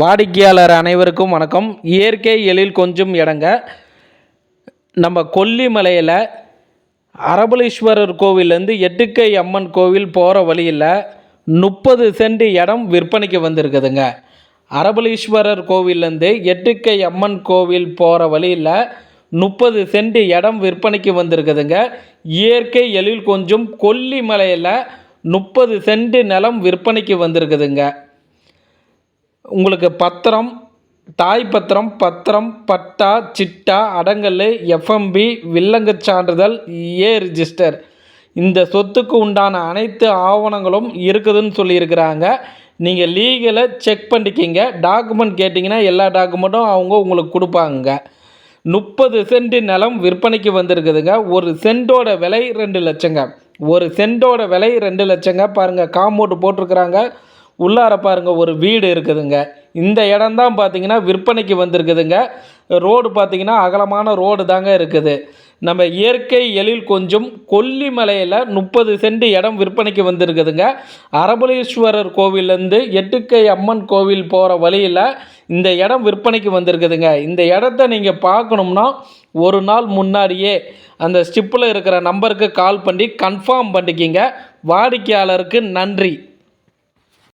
வாடிக்கையாளர் அனைவருக்கும் வணக்கம். இயற்கை எழில் கொஞ்சம் இடங்க நம்ம கொல்லிமலையில் அரபலீஸ்வரர் கோவிலேருந்து எட்டுக்கை அம்மன் கோவில் போகிற வழியில் முப்பது சென்ட் இடம் விற்பனைக்கு வந்திருக்குதுங்க. அரபலீஸ்வரர் கோவிலேருந்து எட்டுக்கை அம்மன் கோவில் போகிற வழியில் முப்பது சென்ட் இடம் விற்பனைக்கு வந்திருக்குதுங்க. இயற்கை எழில் கொஞ்சம் கொல்லிமலையில் முப்பது சென்ட் நிலம் விற்பனைக்கு வந்திருக்குதுங்க. உங்களுக்கு பத்திரம் தாய் பத்திரம் பத்திரம் பட்டா சிட்டா அடங்கல் எஃப்எம்பி வில்லங்கச் சான்றிதழ் ஏ ரிஜிஸ்டர் இந்த சொத்துக்கு உண்டான அனைத்து ஆவணங்களும் இருக்குதுன்னு சொல்லியிருக்கிறாங்க. நீங்கள் லீகலை செக் பண்ணிக்கிங்க. டாக்குமெண்ட் கேட்டிங்கன்னா எல்லா டாக்குமெண்ட்டும் அவங்க உங்களுக்கு கொடுப்பாங்க. முப்பது சென்ட் நிலம் விற்பனைக்கு வந்திருக்குதுங்க. ஒரு சென்ட்டோட விலை ரெண்டு லட்சங்க. ஒரு சென்ட்டோட விலை ரெண்டு லட்சங்க. பாருங்கள் காம்பவுண்டு போட்டிருக்கிறாங்க. உள்ளார பாருங்க ஒரு வீடு இருக்குதுங்க. இந்த இடம் தான் பார்த்தீங்கன்னா விற்பனைக்கு வந்திருக்குதுங்க. ரோடு பார்த்தீங்கன்னா அகலமான ரோடு தாங்க இருக்குது. நம்ம இயற்கை எழில் கொஞ்சம் கொல்லிமலையில் முப்பது சென்ட் இடம் விற்பனைக்கு வந்திருக்குதுங்க. அரபலீஸ்வரர் கோவிலேருந்து எட்டுக்கை அம்மன் கோவில் போகிற வழியில் இந்த இடம் விற்பனைக்கு வந்திருக்குதுங்க. இந்த இடத்த நீங்கள் பார்க்கணும்னா ஒரு நாள் முன்னாடியே அந்த ஸ்டிப்பில் இருக்கிற நம்பருக்கு கால் பண்ணி கன்ஃபார்ம் பண்ணிக்கிங்க. வாடிக்கையாளருக்கு நன்றி.